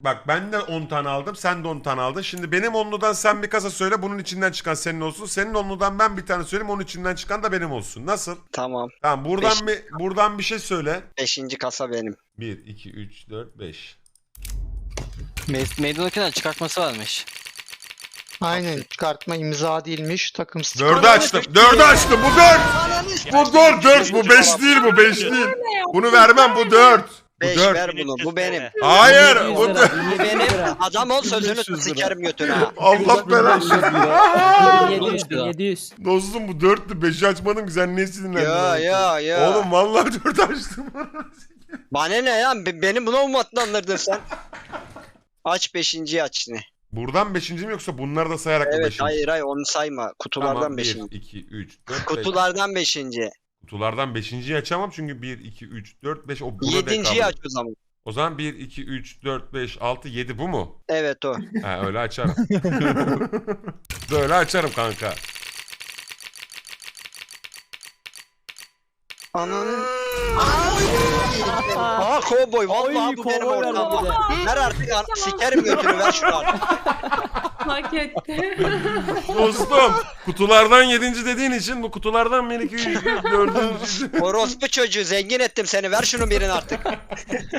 Bak ben de 10 tane aldım. Sen de 10 tane aldın. Şimdi benim onludan sen bir kasa söyle. Bunun içinden çıkan senin olsun. Senin onludan ben bir tane söyleyeyim. Onun içinden çıkan da benim olsun. Nasıl? Tamam. Tamam buradan Beş. bir buradan bir şey söyle. Beşinci kasa benim. 1 2 3 4 5. Me- meydan okuyan çıkartması varmış. Aynen çıkartma imza değilmiş takım sticker. Dördü açtım. Dördü açtım. Bu dört. Bu dört. Dört. Bu beş değil. Bu beş değil. Bunu vermem. Bu dört. Bu Beş dört. ver bunu. Bu benim. Hayır. 700 Bu lira, dört. Bu benim. Adam ol sözünü 1500 tut sikerim götüne ha. Allah belanı. 700 lira. 700. Dostum bu dörttü. Beşi açmadım ki sen niye sinirlendin? Ya ya ya. Oğlum vallahi dört açtım. Bana ne ya? Be- Beni buna mı atlandırdın sen? Aç beşinciyi aç ne? Buradan beşinci mi yoksa bunları da sayarak mı Evet beşinci? hayır hayır onu sayma. Kutulardan Tamam, 1, beşinci. 2, 3, 4, 5. Kutulardan beşinci. Kutulardan beşinciyi açamam çünkü 1, 2, 3, 4, 5 o buna Yedinciyi denk aç o zaman. O zaman 1, 2, 3, 4, 5, 6, 7 bu mu? Evet o. Ha öyle açarım. Böyle açarım kanka. Ananı. Aa kovboy vallahi Ay, bu benim kovboy ortam. Ver artık an- sikerim götünü ver şunu artık. Hak etti. Dostum kutulardan 7. dediğin için bu kutulardan 1, 2, 3, 4, 4. Orospu çocuğu zengin ettim seni ver şunu birini artık.